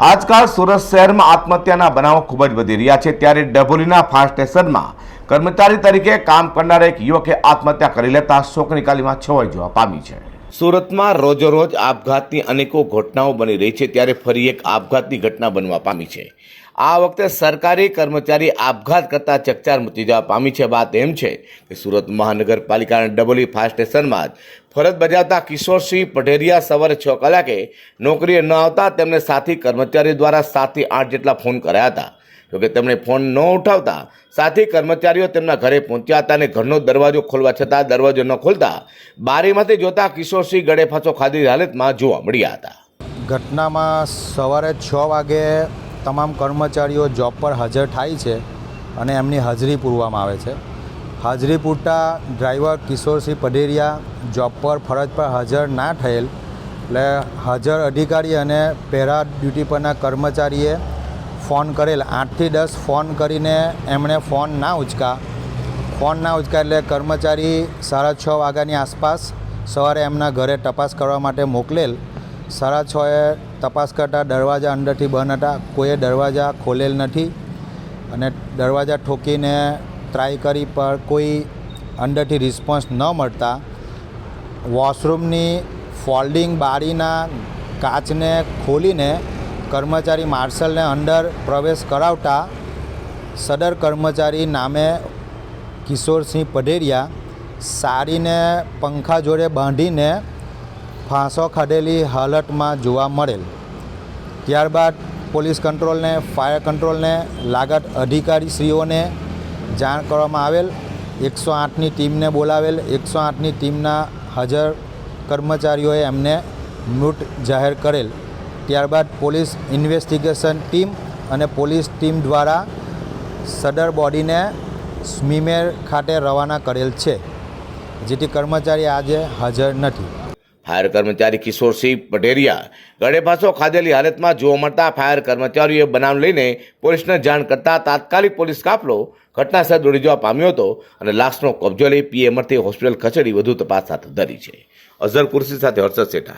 આજકાલ સુરત શહેરમાં આત્મહત્યાના બનાવો ખૂબ જ વધી રહ્યા છે. ત્યારે ડભોલીના ફાયર સ્ટેશનમાં કર્મચારી તરીકે કામ કરનાર એક યુવકે આત્મહત્યા કરી લેતા શોકની કાલીમાં છવાઈ જવા પામી છે. સુરતમાં રોજોરોજ આપઘાતની અનેકો ઘટનાઓ બની રહી છે. ત્યારે ફરી એક આપઘાતની ઘટના બનવા પામી છે. આ વખતે સરકારી કર્મચારી આપઘાત કરતા ચકચાર મચી જવા પામી છે. વાત એમ છે કે સુરત મહાનગરપાલિકાના ડબોલી ફાયર સ્ટેશનમાં જ ફરજ બજાવતા કિશોરસિંહ પઢેરિયા સવારે છ કલાકે નોકરીએ ન આવતા તેમને સાથી કર્મચારી દ્વારા સાતથી આઠ જેટલા ફોન કર્યા હતા. જોકે તેમણે ફોન ન ઉઠાવતા સાથી કર્મચારીઓ તેમના ઘરે પહોંચ્યા હતા અને ઘરનો દરવાજો ખોલવા છતાં દરવાજો ન ખોલતા બારીમાંથી જોતા કિશોરસિંહ ગળે ફાંસો ખાધી હાલતમાં જોવા મળ્યા હતા. ઘટનામાં સવારે છ વાગે તમામ કર્મચારીઓ જોબ પર હાજર થાય છે અને એમની હાજરી પૂરવામાં આવે છે. હાજરી પૂરતા ડ્રાઈવર કિશોરસિંહ પઢેરિયા જોબ પર ફરજ પર હાજર ના થયેલ, એટલે હાજર અધિકારી અને પહેરા ડ્યુટી પરના કર્મચારીએ ફોન કરેલ. આઠથી દસ ફોન કરીને એમણે ફોન ના ઉચકા. ફોન ના ઉચકા એટલે કર્મચારી સાડા છ વાગ્યાની આસપાસ સવારે એમના ઘરે તપાસ કરવા માટે મોકલેલ. સાડા છએ તપાસ કરતાં દરવાજા અંદરથી બંધ હતા. કોઈએ દરવાજા ખોલેલ નથી અને દરવાજા ઠોકીને ટ્રાય કરી, પણ કોઈ અંદરથી રિસ્પોન્સ ન મળતા. વોશરૂમની ફોલ્ડિંગ બારીના કાચને ખોલીને કર્મચારી માર્શલને અંદર પ્રવેશ કરાવતા સદર કર્મચારી નામે કિશોરસિંહ પઢેરિયા સારીને પંખા જોડે બાંધીને ફાંસો ખાડેલી હાલતમાં જોવા મળેલ. ત્યારબાદ પોલીસ કંટ્રોલને, ફાયર કંટ્રોલને, લાગત અધિકારીશ્રીઓને જાણ કરવામાં આવેલ. એકસો આઠની ટીમને બોલાવેલ. એકસો આઠની ટીમના હાજર કર્મચારીઓએ એમને મૃત જાહેર કરેલ. ત્યારબાદ પોલીસ ઇન્વેસ્ટિગેશન ટીમ અને પોલીસ ટીમ દ્વારા સદર બોડીને સ્મીમેર ખાતે રવાના કરેલ છે, જેથી કર્મચારી આજે હાજર નથી. ફાયર કર્મચારી કિશોરસિંહ પટેરિયા ગળે ફાંસો ખાધેલી હાલતમાં જોવા મળતા ફાયર કર્મચારીઓએ બનાવ લઈને પોલીસને જાણ કરતા તાત્કાલિક પોલીસ કાફલો ઘટનાસ્થળ દોડી જવા પામ્યો હતો અને લાશનો કબજો લઈ પીએમઆરથી હોસ્પિટલ ખસેડી વધુ તપાસ હાથ ધરી છે. અઝર કુર્સી સાથે હર્ષદ શેઠા.